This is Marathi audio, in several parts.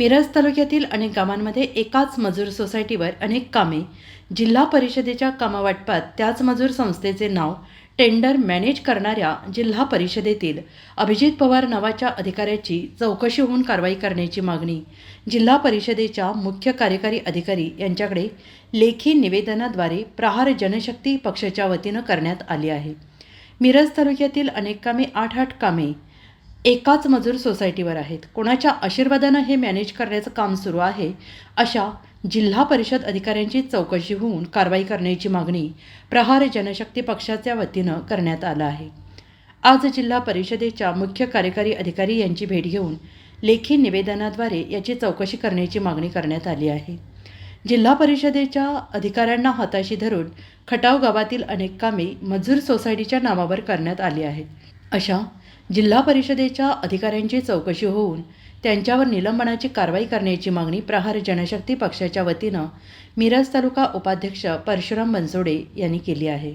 मिरज तालुक्यातील अनेक गावांमध्ये एकाच मजूर सोसायटीवर अनेक कामे जिल्हा परिषदेच्या कामावाटपात त्याच मजूर संस्थेचे नाव टेंडर मॅनेज करणाऱ्या जिल्हा परिषदेतील अभिजित पवार नावाच्या अधिकाऱ्याची चौकशी होऊन कारवाई करण्याची मागणी जिल्हा परिषदेच्या मुख्य कार्यकारी अधिकारी यांच्याकडे लेखी निवेदनाद्वारे प्रहार जनशक्ती पक्षाच्या वतीनं करण्यात आली आहे. मिरज तालुक्यातील अनेक कामे आठ आठ कामे एकाच मजूर सोसायटीवर आहेत. कोणाच्या आशीर्वादानं हे मॅनेज करण्याचं काम सुरू आहे अशा जिल्हा परिषद अधिकाऱ्यांची चौकशी होऊन कारवाई करण्याची मागणी प्रहार जनशक्ती पक्षाच्या वतीनं करण्यात आलं आहे. आज जिल्हा परिषदेच्या मुख्य कार्यकारी अधिकारी यांची भेट घेऊन लेखी निवेदनाद्वारे याची चौकशी करण्याची मागणी करण्यात आली आहे. जिल्हा परिषदेच्या अधिकाऱ्यांना हाताशी धरून खटाव गावातील अनेक कामे मजूर सोसायटीच्या नावावर करण्यात आली आहेत. अशा जिल्हा परिषदेच्या अधिकाऱ्यांची चौकशी होऊन त्यांच्यावर निलंबनाची कारवाई करण्याची मागणी प्रहार जनशक्ती पक्षाच्या वतीनं मिरज तालुका उपाध्यक्ष परशुराम बनसोडे यांनी केली आहे.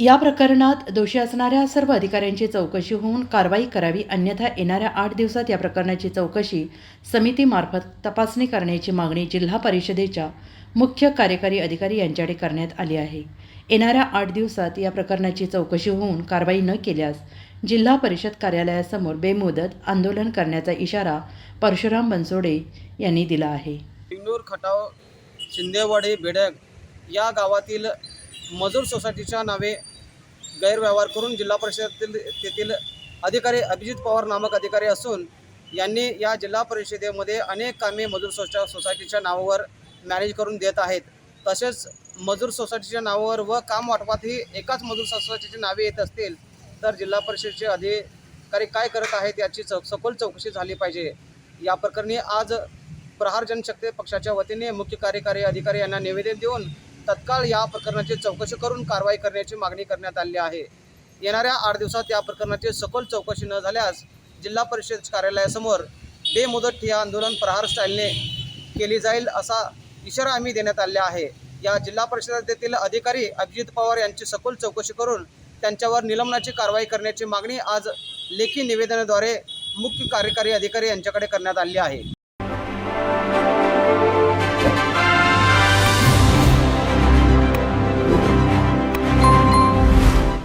या प्रकरणात दोषी असणाऱ्या सर्व अधिकाऱ्यांची चौकशी होऊन कारवाई करावी अन्यथा येणाऱ्या आठ दिवसात या प्रकरणाची चौकशी समितीमार्फत तपासणी करण्याची मागणी जिल्हा परिषदेच्या मुख्य कार्यकारी अधिकारी यांच्याकडे करण्यात आली आहे. येणाऱ्या आठ दिवसात या प्रकरणाची चौकशी होऊन कारवाई न केल्यास जिल्हा परिषद कार्यालयासमोर बेमुदत आंदोलन करण्याचा इशारा परशुराम बनसोडे यांनी दिला आहे. इंदूर खटाव शिंदेवाडी बेडग या गावातील मजूर सोसायटीच्या नावे गैरव्यवहार करून जिल्हा परिषदेतील तेथील अधिकारी अभिजित पवार नामक अधिकारी असून यांनी या जिल्हा परिषदेमध्ये अनेक कामे मजूर सोसा सोसायटीच्या नावावर मॅनेज करून देत आहेत. तसेच मजूर सोसायटीच्या नावावर व काम वाटपातही एकाच मजूर सोसायटीची नावे येत असतील. तर जिल्हा परिषदेचे अधिकारी काय करत आहेत याची चौ सखोल चौकशी झाली पाहिजे. या प्रकरणी आज प्रहार जनशक्ती पक्षाच्या वतीने मुख्य कार्यकारी अधिकारी यांना निवेदन देऊन तत्काळ या प्रकरणाची चौकशी करून कारवाई करण्याची मागणी करण्यात आली आहे. येणाऱ्या आठ दिवसात या प्रकरणाची सखोल चौकशी न झाल्यास जिल्हा परिषद कार्यालयासमोर बेमुदत ठिया आंदोलन प्रहार स्टाईलने केली जाईल असा इशारा आम्ही देण्यात आलेला आहे. या जिल्हा परिषदेतील अधिकारी अभिजित पवार यांची सखोल चौकशी करून त्यांच्यावर निलंबनाची कारवाई करण्याची मागणी आज लेखी निवेदनाद्वारे मुख्य कार्यकारी अधिकारी यांच्याकडे करण्यात आली आहे.